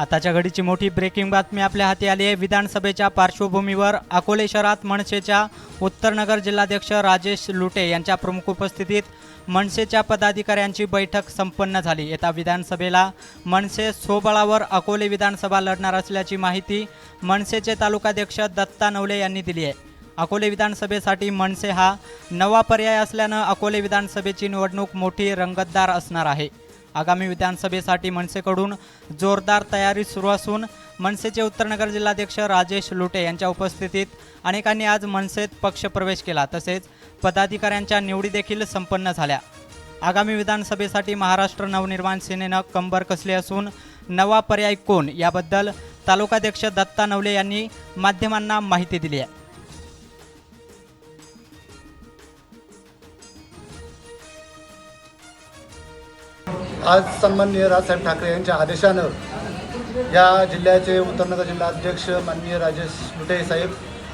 आताच्या घडीची मोठी ब्रेकिंग बातमी आपल्या हाती आली आहे. विधानसभेच्या पार्श्वभूमीवर अकोले शहरात मनसेच्या उत्तरनगर जिल्हाध्यक्ष राजेश लुटे यांच्या प्रमुख उपस्थितीत मनसेच्या पदाधिकाऱ्यांची बैठक संपन्न झाली. येत्या विधानसभेला मनसे स्वबळावर अकोले विधानसभा लढणार असल्याची माहिती मनसेचे तालुकाध्यक्ष दत्ता नवले यांनी दिली आहे. अकोले विधानसभेसाठी मनसे हा नवा पर्याय असल्यानं अकोले विधानसभेची निवडणूक मोठी रंगतदार असणार आहे. आगामी विधानसभेसाठी मनसेकडून जोरदार तयारी सुरू असून मनसेचे उत्तरनगर जिल्हाध्यक्ष राजेश लुटे यांच्या उपस्थितीत अनेकांनी आज मनसेत पक्षप्रवेश केला. तसेच पदाधिकाऱ्यांच्या निवडी देखील संपन्न झाल्या. आगामी विधानसभेसाठी महाराष्ट्र नवनिर्माण सेनेनं कंबर कसली असून नवा पर्याय कोण? याबद्दल तालुकाध्यक्ष दत्ता नवले यांनी माध्यमांना माहिती दिली आहे. आज सन्माननीय राजसाहेब ठाकरे यांच्या आदेशानं या जिल्ह्याचे उत्तरनगर जिल्हा अध्यक्ष माननीय राजेश लुटे साहेब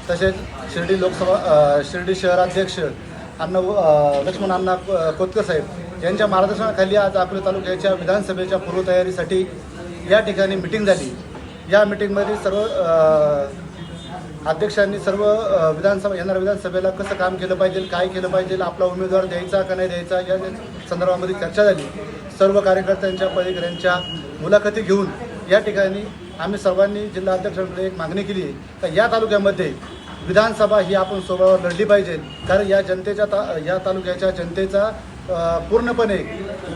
तसेच शिर्डी लोकसभा शिर्डी शहराध्यक्ष अण्णा लक्ष्मण अण्णा कोतकर साहेब यांच्या मार्गदर्शनाखाली आज अकोले तालुक्याच्या विधानसभेच्या पूर्वतयारीसाठी या ठिकाणी मिटिंग झाली. या मिटिंगमध्ये सर्व अध्यक्षांनी सर्व विधानसभा येणाऱ्या विधानसभेला कसं काम केलं पाहिजे काय केलं पाहिजे आपला उमेदवार द्यायचा का नाही द्यायचा या संदर्भामध्ये चर्चा झाली. सर्व कार्यकर्त्यांच्या पदाधिकाऱ्यांच्या मुलाखती घेऊन या ठिकाणी आम्ही सर्वांनी जिल्हा अध्यक्षांकडे एक मागणी केली आहे. का या तालुक्यामध्ये विधानसभा ही आपण स्वभावावर लढली पाहिजे. कारण या जनतेच्या ता या तालुक्याच्या जनतेचा पूर्णपणे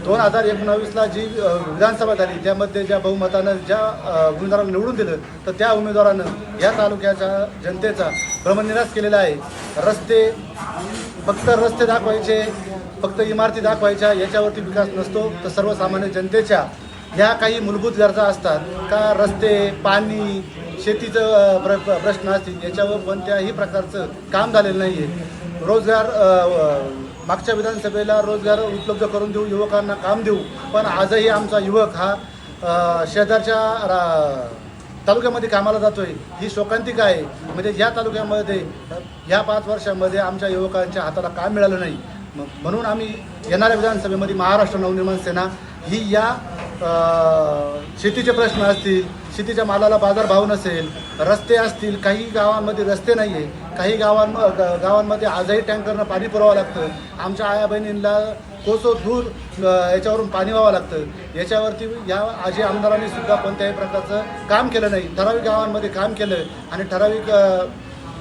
दोन हजार एकोणावीसला जी विधानसभा झाली त्यामध्ये ज्या बहुमतानं ज्या उमेदवारांना निवडून दिलं तर त्या उमेदवारानं या तालुक्याच्या जनतेचा भ्रमनिराश केलेला आहे. रस्ते फक्त रस्ते दाखवायचे फक्त इमारती दाखवायच्या याच्यावरती विकास नसतो. तर सर्वसामान्य जनतेच्या ह्या काही मूलभूत गरजा असतात. का रस्ते पाणी शेतीचं प्र प्र- प्रश्न असतील याच्यावर कोणत्याही प्रकारचं काम झालेलं नाही आहे रोजगार मागच्या विधानसभेला रोजगार उपलब्ध करून देऊ युवकांना काम देऊ. पण आजही आमचा युवक हा शेजारच्या रा तालुक्यामध्ये कामाला जातो आहे ही शोकांतिका आहे. म्हणजे या तालुक्यामध्ये ह्या पाच वर्षामध्ये आमच्या युवकांच्या हाताला काम मिळालं नाही. म्हणून आम्ही येणाऱ्या विधानसभेमध्ये महाराष्ट्र नवनिर्माण सेना ही या शेतीचे प्रश्न असतील शेतीच्या मालाला बाजारभाव नसेल रस्ते असतील काही गावांमध्ये रस्ते नाही आहे काही गावांम ग- गावांमध्ये आजही टँकरनं पाणी पुरवावं लागतं. आमच्या आया बहिणींना कोसो दूर याच्यावरून पाणी व्हावं लागतं. याच्यावरती या आजी आमदारांनी सुद्धा कोणत्याही प्रकारचं काम केलं नाही. ठराविक गावांमध्ये काम केलं आणि ठराविक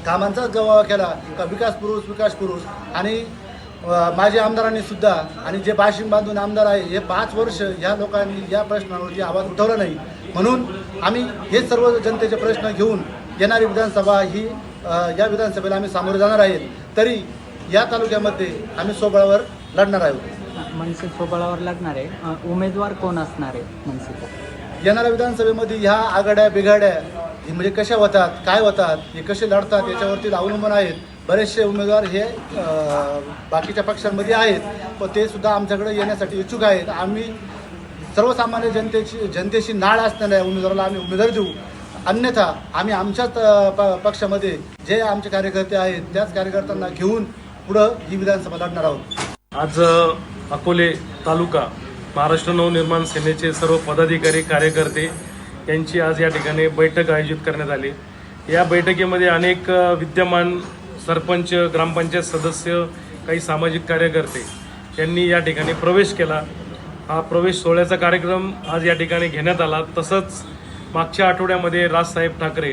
कामांचाच गवा केला का विकास पुरुष विकास पुरुष. आणि माजी आमदारांनी सुद्धा आणि जे बाशिंग बांधून आमदार आहे हे पाच वर्ष या लोकांनी या प्रश्नावरती आवाज उठवला नाही. म्हणून आम्ही हे सर्व जनतेचे प्रश्न घेऊन येणारी विधानसभा ही या विधानसभेला आम्ही सामोरे जाणार आहेत तरी या तालुक्यामध्ये आम्ही सोबळावर लढणार आहोत. मनसे स्वबळावर लागणार आहे. उमेदवार कोण असणार आहे मनसेचा येणाऱ्या विधानसभेमध्ये ह्या आघाड्या बिघाड्या हे म्हणजे कशा होतात काय होतात हे कसे लढतात याच्यावरती अवलंबून आहेत. बरेचसे उमेदवार हे बाकीच्या पक्षांमध्ये आहेत पण ते सुद्धा आमच्याकडे येण्यासाठी इच्छुक आहेत. आम्ही सर्वसामान्य जनतेची जनतेशी नाळ असणाऱ्या उमेदवाराला आम्ही उमेदवार देऊ. अन्यथा आम्ही आमच्याच प पक्षामध्ये जे आमचे कार्यकर्ते आहेत त्याच कार्यकर्त्यांना घेऊन पुढं ही विधानसभा लढणार आहोत. आज अकोले तालुका महाराष्ट्र नवनिर्माण सेनेचे सर्व पदाधिकारी कार्यकर्ते यांची आज या ठिकाणी बैठक आयोजित करण्यात आली. या बैठकीमध्ये अनेक विद्यमान सरपंच ग्रामपंचायत सदस्य काही सामाजिक कार्यकर्ते यांनी या ठिकाणी प्रवेश केला. हा प्रवेश सोहळ्याचा कार्यक्रम आज या ठिकाणी घेण्यात आला. तसंच मागच्या आठवड्यामध्ये राजसाहेब ठाकरे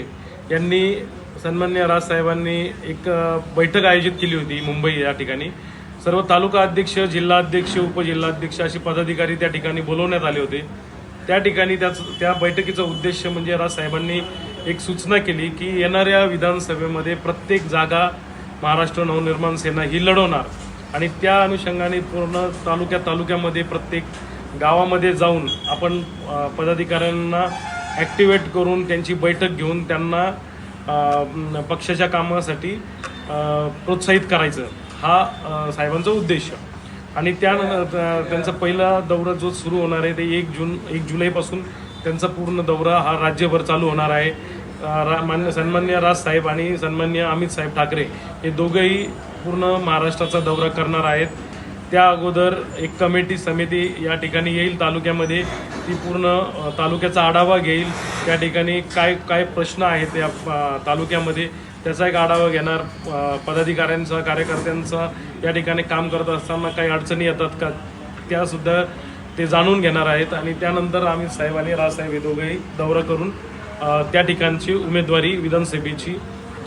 यांनी सन्मान्य राजसाहेबांनी एक बैठक आयोजित केली होती मुंबई या ठिकाणी. सर्व तालुका अध्यक्ष जिल्हाध्यक्ष उपजिल्हाध्यक्ष असे पदाधिकारी त्या ठिकाणी बोलवण्यात आले होते. त्या ठिकाणी त्याच त्या बैठकीचा उद्देश म्हणजे राजसाहेबांनी एक सूचना केली की येणाऱ्या विधानसभेमध्ये प्रत्येक जागा महाराष्ट्र नवनिर्माण सेना ही लढवणार. आणि त्या अनुषंगाने पूर्ण तालुक्या तालुक्यामध्ये प्रत्येक गावामध्ये जाऊन आपण पदाधिकाऱ्यांना ॲक्टिवेट करून त्यांची बैठक घेऊन त्यांना पक्षाच्या कामासाठी प्रोत्साहित करायचं. हा साहेबांचा उद्देश. आणि त्या त्यांचा पहिला दौरा जो सुरू होणार आहे ते एक जून एक जुलैपासून त्यांचा पूर्ण दौरा हा राज्यभर चालू होणार आहे. रा मान्य सन्मान्य राजसाहेब आणि सन्मान्य अमित साहेब ठाकरे हे दोघंही पूर्ण महाराष्ट्राचा दौरा करणार आहेत. त्या अगोदर एक कमिटी समिती या ठिकाणी येईल तालुक्यामध्ये. ती पूर्ण तालुक्याचा आढावा घेईल. त्या ठिकाणी काय काय प्रश्न आहेत या तालुक्यामध्ये त्याचा एक आढावा घेणार. पदाधिकाऱ्यांचा कार्यकर्त्यांचा या ठिकाणी काम करत असताना काही अडचणी येतात का त्यासुद्धा ते जाणून घेणार आहेत. आणि त्यानंतर आम्ही साहेब आणि राजसाहेब हे दोघेही दौरा करून त्या ठिकाणची उमेदवारी विधानसभेची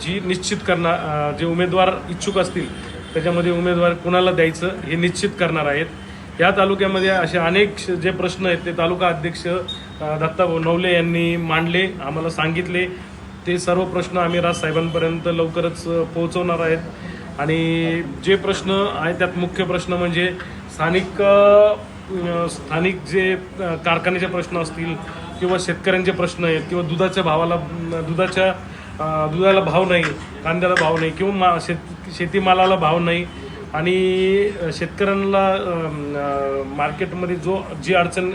जी निश्चित करणार जे उमेदवार इच्छुक असतील त्याच्यामध्ये उमेदवार कुणाला द्यायचं हे निश्चित करणार आहेत. या तालुक्यामध्ये असे अनेक श- जे प्रश्न आहेत ते तालुका अध्यक्ष दत्ताभाऊ नवले यांनी मांडले आम्हाला सांगितले. ते सर्व प्रश्न आम्ही राजसाहेबांपर्यंत लवकरच पोहोचवणार आहेत. आणि जे प्रश्न आहे त्यात मुख्य प्रश्न म्हणजे स्थानिक स्थानिक जे कारखान्याचे प्रश्न असतील किंवा शेतकऱ्यांचे प्रश्न आहेत किंवा दुधाच्या भावाला दुधाच्या दुधाला भाव नाही कांद्याला भाव नाही किंवा मा शेत शेतीमालाला भाव नाही. आणि शेतकऱ्यांना मार्केटमध्ये जो जी अडचण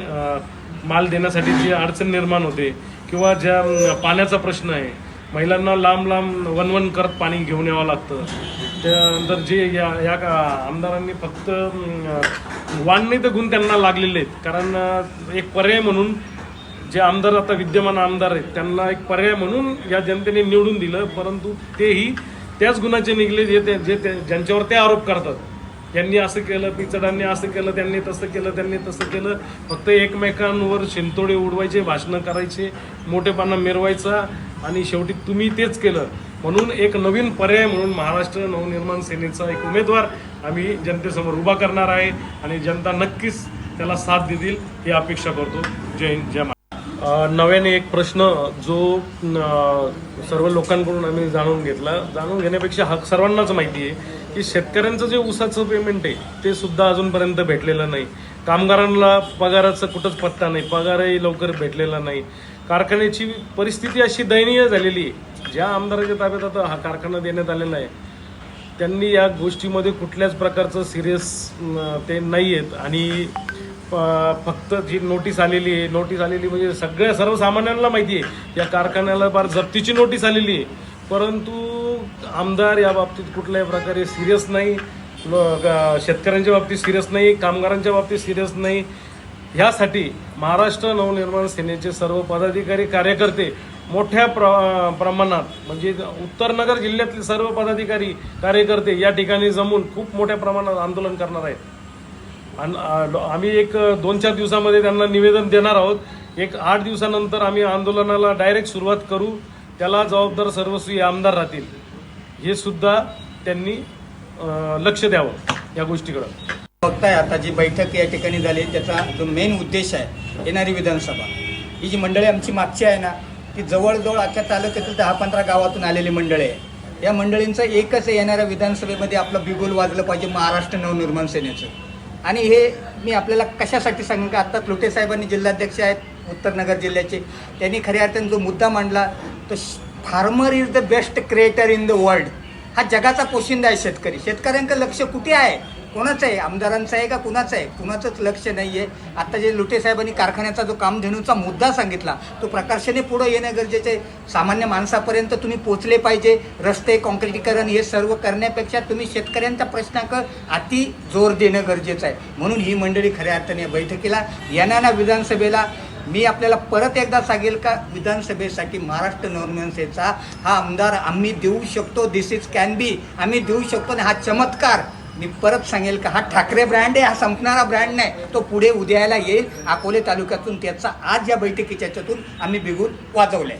माल देण्यासाठी जी अडचण निर्माण होते किंवा ज्या पाण्याचा प्रश्न आहे महिलांना लांब लांब वन वन करत पाणी घेऊन यावं लागतं. त्यानंतर जे या या का- आमदारांनी फक्त अम, वाण नाही तर गुण त्यांना लागलेले आहेत. कारण एक पर्याय म्हणून जे आमदार आता विद्यमान आमदार आहेत त्यांना एक पर्याय म्हणून या जनतेने निवडून दिलं परंतु तेही त्याच गुणाचे निघले जे ते जे ज्यांच्यावर ते आरोप करतात. यांनी असं केलं पिचडांनी असं केलं त्यांनी तसं केलं त्यांनी तसं केलं. फक्त एकमेकांवर शिंतोडे उडवायचे भाषणं करायचे मोठेपणा मिरवायचा आणि शेवटी तुम्ही तेच केलं. म्हणून एक नवीन पर्याय म्हणून महाराष्ट्र नवनिर्माण सेनेचा एक उमेदवार आम्ही जनतेसमोर उभा करणार आहे आणि जनता नक्कीच त्याला साथ देतील ही अपेक्षा करतो. जय हिंद जय नव्याने एक प्रश्न जो सर्व लोकांकडून आम्ही जाणून घेतला. जाणून घेण्यापेक्षा हा सर्वांनाच माहिती आहे की शेतकऱ्यांचं जे ऊसाचं पेमेंट आहे ते सुद्धा अजूनपर्यंत भेटलेलं नाही. कामगारांना पगाराचा कुठंच पत्ता नाही पगारही लवकर भेटलेला नाही. कारखान्याची परिस्थिती अशी दयनीय झालेली आहे. ज्या आमदाराच्या ताब्यात आता हा कारखाना देण्यात आलेला आहे त्यांनी या गोष्टीमध्ये कुठल्याच प्रकारचं सिरियस ते नाही आहेत आणि फक्त जी नोटीस आलेली आहे नोटीस आलेली म्हणजे सगळ्या सर्वसामान्यांना माहिती आहे. या कारखान्याला फार जप्तीची नोटीस आलेली आहे. परंतु आमदार या बाबतीत कुठल्याही प्रकारे सिरियस नाही व- ग- शेतकऱ्यांच्या बाबतीत सिरियस नाही कामगारांच्या बाबतीत सिरियस नाही. ह्यासाठी महाराष्ट्र नवनिर्माण सेनेचे सर्व पदाधिकारी कार्यकर्ते मोठ्या प्र प्रमाणात म्हणजे उत्तरनगर जिल्ह्यातले सर्व पदाधिकारी कार्यकर्ते या ठिकाणी जमून खूप मोठ्या प्रमाणात आंदोलन करणार आहेत. आणि आम्ही एक दोन चार दिवसामध्ये त्यांना निवेदन देणार आहोत. एक आठ दिवसानंतर आम्ही आंदोलनाला डायरेक्ट सुरुवात करू. त्याला जबाबदार सर्वस्वी आमदार राहतील. हे सुद्धा त्यांनी लक्ष द्यावं या गोष्टीकडं. बघताय आता जी बैठक या ठिकाणी झाली त्याचा जो मेन उद्देश आहे येणारी विधानसभा. ही जी मंडळी आमची मागची आहे ना ती जवळजवळ अख्ख्या तालुक्यातील दहा पंधरा गावातून आलेली मंडळी आहे. या मंडळींचं एकच येणाऱ्या विधानसभेमध्ये आपलं बिगुल वाजलं पाहिजे महाराष्ट्र नवनिर्माण सेनेचं. आणि हे मी आपल्याला कशासाठी सांगेन का? आत्ता लुटे साहेबांनी जिल्हाध्यक्ष आहेत उत्तरनगर जिल्ह्याचे. त्यांनी खऱ्या अर्थाने जो मुद्दा मांडला तो farmer is the best creator in the world हा जगाचा पोशिंदा आहे शेतकरी. शेतकऱ्यांचं लक्ष कुठे आहे? कोणाचं आहे? आमदारांचं आहे का कुणाचं आहे? कुणाचंच लक्ष नाही आहे आता जे लुटे साहेबांनी कारखान्याचा जो कामधेनूचा मुद्दा सांगितला तो प्रकर्षाने पुढं येणं गरजेचं आहे. सामान्य माणसापर्यंत तुम्ही पोचले पाहिजे. रस्ते कॉन्क्रिटीकरण हे सर्व करण्यापेक्षा तुम्ही शेतकऱ्यांच्या प्रश्नाकडं अति जोर देणं गरजेचं आहे. म्हणून ही मंडळी खऱ्या अर्थाने बैठकीला येणाऱ्या विधानसभेला मी आपल्याला परत एकदा सांगेल का विधानसभेसाठी महाराष्ट्र नवनिर्माणसेचा हा आमदार आम्ही देऊ शकतो. दिस इज कॅन बी आम्ही देऊ शकतो आणि हा चमत्कार मी परत सांगेल का हा ठाकरे ब्रँड आहे हा संपणारा ब्रँड नाही. तो पुढे उद्यायला येईल अकोले तालुक्यातून त्याचा आज या बैठकीच्या याच्यातून आम्ही बिगून आहे